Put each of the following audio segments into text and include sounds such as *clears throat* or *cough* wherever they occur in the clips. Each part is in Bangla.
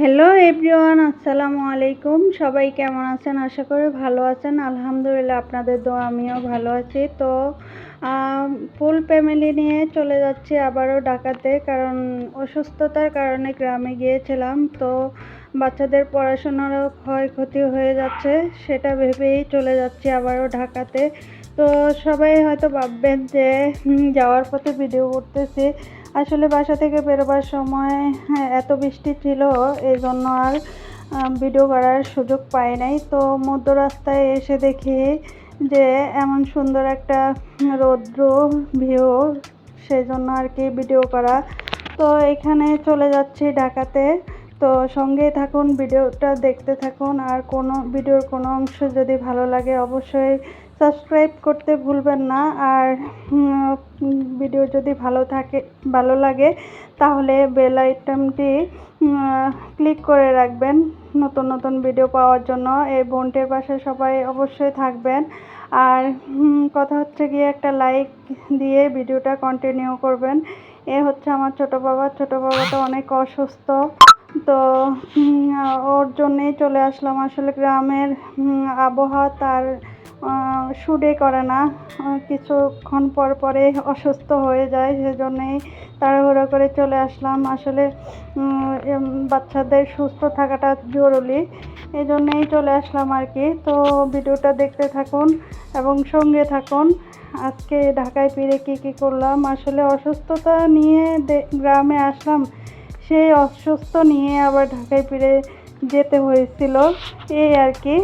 হ্যালো এভরিওয়ান আসসালামু আলাইকুম সবাই কেমন আছেন? আশা করি ভালো আছেন। আলহামদুলিল্লাহ, আপনাদের দোয়া, আমিও ভালো আছি। তো ফুল ফ্যামিলি নিয়ে চলে যাচ্ছি আবারও ঢাকাতে, কারণ অসুস্থতার কারণে গ্রামে গিয়েছিলাম। তো, বাচ্চাদের পড়াশোনারও ক্ষয়ক্ষতি হয়ে যাচ্ছে, সেটা ভেবেই চলে যাচ্ছি আবারও ঢাকাতে। তো, সবাই হয়তো ভাববেন যে যাওয়ার পথে ভিডিও করতেছি। আসলে বাসা থেকে বেরোবার সময় হ্যাঁ, এত বৃষ্টি ছিল এই জন্য আর ভিডিও করার সুযোগ পাই নাই। তো মধ্য রাস্তায় এসে দেখি যে এমন সুন্দর একটা রৌদ্র ভিউ সেই জন্য আর কি ভিডিও করা। তো এখানে চলে যাচ্ছি ঢাকাতে। তো সঙ্গে থাকুন, ভিডিওটা দেখতে থাকুন। আর কোনো, ভিডিওর কোনো অংশ যদি ভালো লাগে অবশ্যই সাবস্ক্রাইব করতে ভুলবেন না। আর ভিডিও যদি ভালো থাকে, ভালো লাগে, তাহলে বেল আইটেমটি ক্লিক করে রাখবেন নতুন নতুন ভিডিও পাওয়ার জন্য। এই বোনটির পাশে সবাই অবশ্যই থাকবেন। আর কথা হচ্ছে গিয়ে একটা লাইক দিয়ে ভিডিওটা কন্টিনিউ করবেন। এ হচ্ছে আমার ছোট বাবা। ছোট বাবাটা অনেক অসুস্থ। তো ওর জন্যেই চলে আসলাম। আসলে গ্রামের আবহাওয়া তার শুডে করে না। কিছুক্ষণ পর পরে অসুস্থ হয়ে যায়, সেজন্যই তাড়াহুড়ো করে চলে আসলাম। আসলে বাচ্চাদের সুস্থ থাকাটা জরুরি এই জন্যেই চলে আসলাম আর কি। তো, ভিডিওটা দেখতে থাকুন এবং সঙ্গে থাকুন। আজকে ঢাকায় ফিরে কী কী করলাম? আসলে অসুস্থতা নিয়ে গ্রামে আসলাম। সেই অসুস্থ নিয়ে আবার ঢাকায় ফিরে যেতে হয়েছিল। এই আর কি।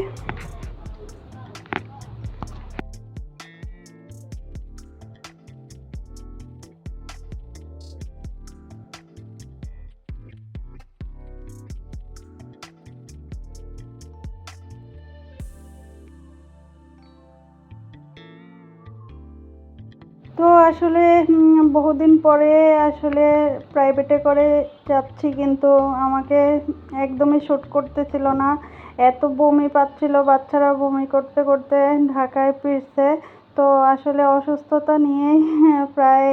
তো আসলে বহুদিন পরে আসলে প্রাইভেটে করে যাচ্ছি কিন্তু আমাকে একদমই শ্যুট করতেছিল না। এত বমি পাচ্ছিল, বাচ্চারা বমি করতে করতে ঢাকায় ফিরছে। তো আসলে অসুস্থতা নিয়েই *laughs* প্রায়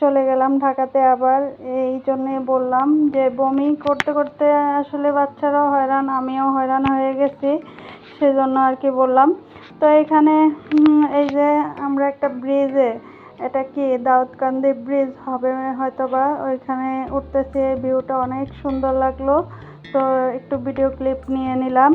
চলে গেলাম ঢাকাতে আবার। এই জন্যে বললাম যে, বমি করতে করতে আসলে বাচ্চারাও হয়রান, আমিও হয়রান হয়ে গেছি। সেজন্য আর কি বললাম। তো এখানে এই যে আমরা একটা ব্রিজে এটা কি দাউদকান্দি ব্রিজ হবে হয়তো বা ওইখানে উঠতেছে ভিউটা অনেক সুন্দর লাগল। তো একটু ভিডিও ক্লিপ নিয়ে নিলাম।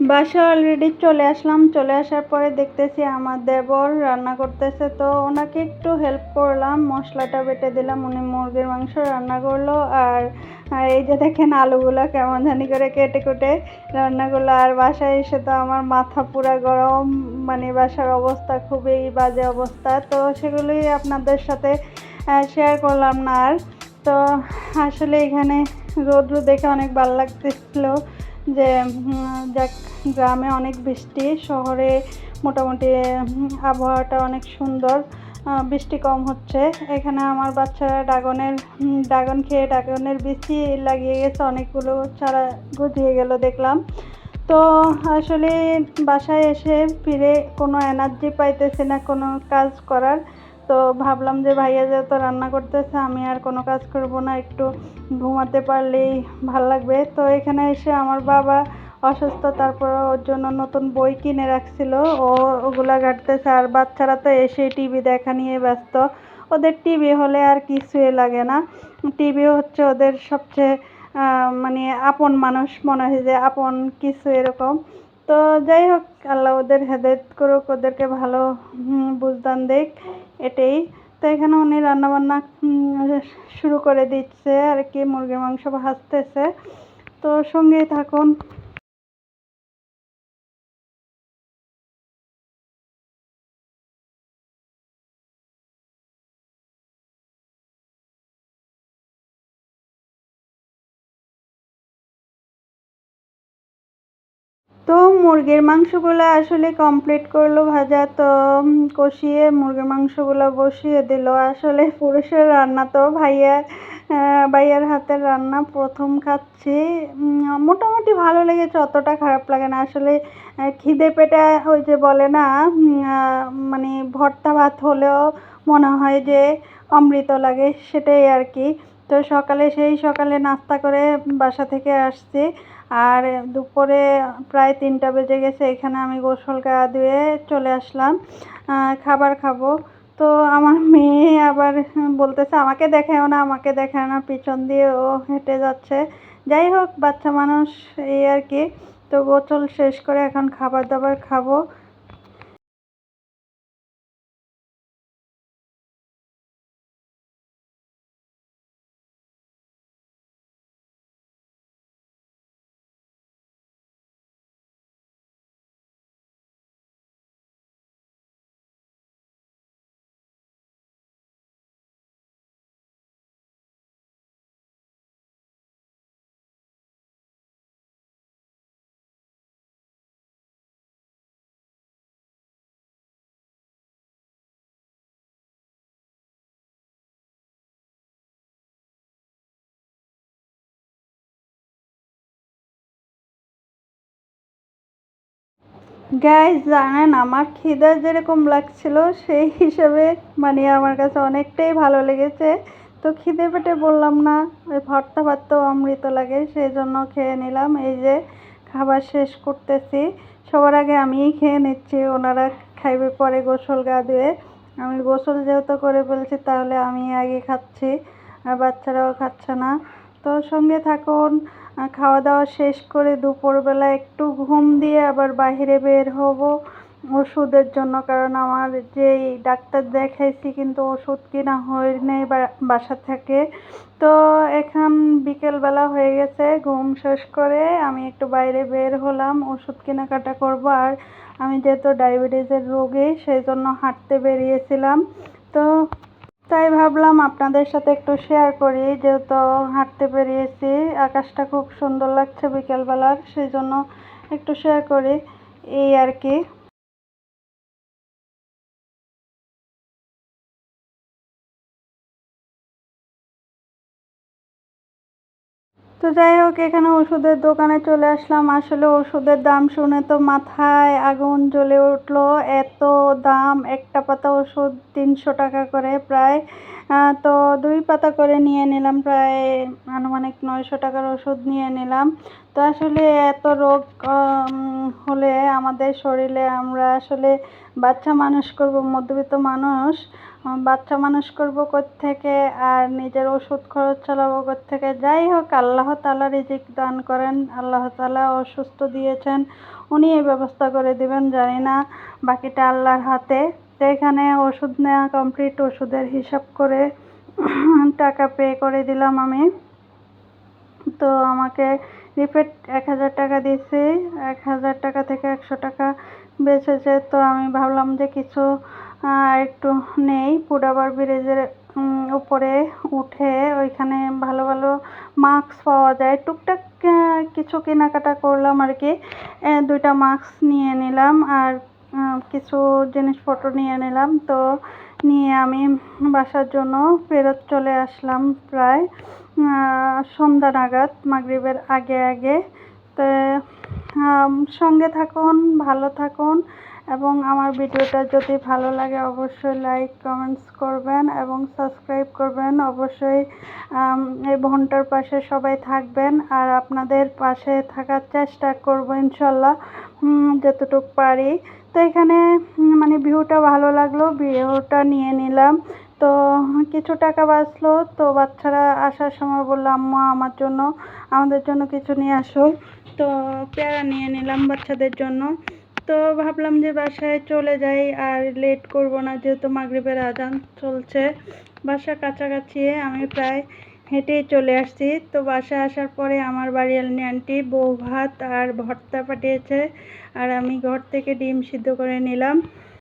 বাসা অলরেডি চলে আসলাম। চলে আসার পরে দেখতেছি আমার দেবর রান্না করতেছে। তো ওনাকে একটু হেল্প করলাম, মশলাটা বেটে দিলাম। উনি মুরগির মাংস রান্না করল আর এই যে দেখেন আলুগুলো কেমন জানি করে কেটে কুটে রান্না করল। আর বাসায় এসে তো আমার মাথা পুরা গরম মানে বাসার অবস্থা খুবই বাজে অবস্থা। তো সেগুলোই আপনাদের সাথে শেয়ার করলাম না আর। তো আসলে এখানে রোদ্র দেখে অনেক ভালো লাগতেছিল। যে যাক গ্রামে অনেক বৃষ্টি, শহরে মোটামুটি আবহাওয়াটা অনেক সুন্দর বৃষ্টি কম হচ্ছে। এখানে আমার বাচ্চারা ড্রাগনের ড্রাগন খেয়ে ড্রাগনের বৃষ্টি লাগিয়ে গেছে, অনেকগুলো চারা গজিয়ে গেল দেখলাম। তো আসলে বাসায় এসে ফিরে কোনো এনার্জি পাইতেছে না, কোনো কাজ করার। তো ভাবলাম যে ভাইয়া যেহেতু রান্না করতেছে, আমি আর কোনো কাজ করব না, একটু ঘুমাতে পারলেই ভালো লাগবে। তো এখানে এসে আমার বাবা অসুস্থ, তারপর ওর জন্য নতুন বই কিনে রাখছিল। ও ওগুলা ঘাটতেছে, আর বাচ্চারা তো এসে টিভি দেখা নিয়ে ব্যস্ত। ওদের টিভি হলে আর কিছুই লাগে না। টিভি হচ্ছে ওদের সবচেয়ে মানে আপন মানুষ, মনে হয় যে আপন কিছু এরকম। তো যাই হোক, আল্লাহ ওদের হেদায়ত করুক, ওদেরকে ভালো বুঝদান দেখ এটাই। তো এখানে উনি রান্নাবান্না শুরু করে দিচ্ছে আর কি, মুরগির মাংস ভাজতেছে। তো সঙ্গেই থাকুন। তো মুরগির মাংসগুলো আসলে কমপ্লিট করল ভাজা, তো কষিয়ে মুরগির মাংসগুলো বসিয়ে দিল। আসলে পুরুষের রান্না তো ভাইয়া ভাইয়ার হাতের রান্না প্রথম খাচ্ছি। মোটামুটি ভালো লেগেছে, অতটা খারাপ লাগে না। আসলে খিদে পেটে ওই যে বলে না মানে ভর্তা ভাত হলেও মনে হয় যে অমৃত লাগে, সেটাই আর কি। তো সকালে সেই সকালে নাস্তা করে বাসা থেকে আসছি। আর দুপুরে প্রায় তিনটা বেজে গেছে, এখানে আমি গোসল গা ধুয়ে চলে আসলাম খাবার খাব। তো আমার মেয়ে আবার বলতেছে, আমাকে দেখায়ও না, আমাকে দেখায় না। পিছন দিয়ে ও হেঁটে যাচ্ছে। যাই হোক, বাচ্চা মানুষ এই আর কি। তো গোসল শেষ করে এখন খাবার দাবার খাব। গাইজ জানেন, আমার খিদা যেরকম লাগছিল, সেই হিসাবে মানে আমার কাছে অনেকটাই ভালো লেগেছে। তো খিদে পেটে বললাম না, ওই ভর্তা ভাতটাও অমৃত লাগে, সেই জন্য খেয়ে নিলাম। এই যে খাবার শেষ করতেছি। সবার আগে আমিই খেয়ে নিচ্ছি, ওনারা খাইবে পরে গোসল গা ধুয়ে। আমি গোসল যেহেতু করে ফেলছি, তাহলে আমি আগে খাচ্ছি, আর বাচ্চারাও খাচ্ছে না। তো সঙ্গে থাকুন খাওয়া দাওয়া শেষ করে দুপুরবেলা একটু ঘুম দিয়ে আবার বাহিরে বের হব ওষুধের জন্য। কারণ আমার যেই ডাক্তার দেখাইছি কিন্তু ওষুধ কিনা হয় নেই বাসা থেকে। তো এখন বিকেলবেলা হয়ে গেছে, ঘুম শেষ করে আমি একটু বাইরে বের হলাম, ওষুধ কেনাকাটা করব। আর আমি যেহেতু ডায়াবেটিসের রোগী, সেই জন্য হাঁটতে বেরিয়েছিলাম। তো তাই ভাবলাম আপনাদের সাথে একটু শেয়ার করি, যেহেতু হাঁটতে বেরিয়েছি আকাশটা খুব সুন্দর লাগছে বিকেলবেলার, সেই জন্য একটু শেয়ার করি, এই আর কি। তো যাই হোক, এখানে ওষুধের দোকানে চলে আসলাম। আসলে ওষুধের দাম শুনে তো মাথায় আগুন জ্বলে উঠল। এত দাম, একটা পাতা ওষুধ তিনশো টাকা করে প্রায়। তো দুই পাতা করে নিয়ে নিলাম, প্রায় আনুমানিক নয়শো টাকার ওষুধ নিয়ে নিলাম। তো আসলে এত রোগ হলে আমাদের শরীরে আমরা আসলে বাচ্চা মানুষ করব, মধ্যবিত্ত মানুষ। বাচ্চা মানুষ করব থেকে আর নিজের ওষুধ খরচ চালাবো থেকে যাই হোক, আল্লাহ তালা রিজিক দান করেন। আল্লাহ তালা অসুস্থ দিয়েছেন। উনি এই ব্যবস্থা করে দিবেন, জানি না বাকিটা আল্লাহর হাতে। তো এখানে ওষুধ নেওয়া কমপ্লিট ওষুধের হিসাব করে *clears throat* টাকা পে করে দিলাম আমি। তো আমাকে রিপেট এক হাজার টাকা দিয়েছি। এক হাজার টাকা থেকে একশো টাকা বেঁচেছে। তো আমি ভাবলাম যে কিছু একটু নেই পুডাবার ব্রিজের উপরে উঠে ওইখানে ভালো ভালো মাস্ক পাওয়া যায়। টুকটাক কিছু কেনাকাটা করলাম আর কি। দুইটা মাস্ক নিয়ে নিলাম আর কিছু জিনিসপত্র নিয়ে নিলাম। তো নিয়ে আমি বাসার জন্য ফেরত চলে আসলাম প্রায় সন্ধ্যা নাগাদ, মাগরিবের আগে আগে। তো সঙ্গে থাকুন, ভালো থাকুন। এবং আমার ভিডিওটা যদি ভালো লাগে অবশ্যই লাইক কমেন্টস করবেন এবং সাবস্ক্রাইব করবেন। অবশ্যই এই বোনটার পাশে সবাই থাকবেন আর আপনাদের পাশে থাকার চেষ্টা করব ইনশাল্লাহ যতটুকু পারি। তো এখানে মানে ভিউটা ভালো লাগল, ভিউটা নিয়ে নিলাম। তো কিছু টাকা বাঁচলো, তো বাচ্চারা আসার সময় বলল, আম্মা, আমার জন্য, আমাদের জন্য কিছু নিয়ে আসো। তো পেয়ারা নিয়ে নিলাম বাচ্চাদের জন্য। তো ভাবলাম যে বাসায় চলে যাই আর লেট করব না যেহেতু মাগরিবের আজান চলছে। বাসা কাছাকাছি আমি প্রায় হেঁটেই চলে আসছি। তো বাসায় আসার পরে আমার বাড়ির আন্টি বউ ভাত আর ভর্তা পাঠিয়েছে। আর আমি ঘর থেকে ডিম সিদ্ধ করে নিলাম।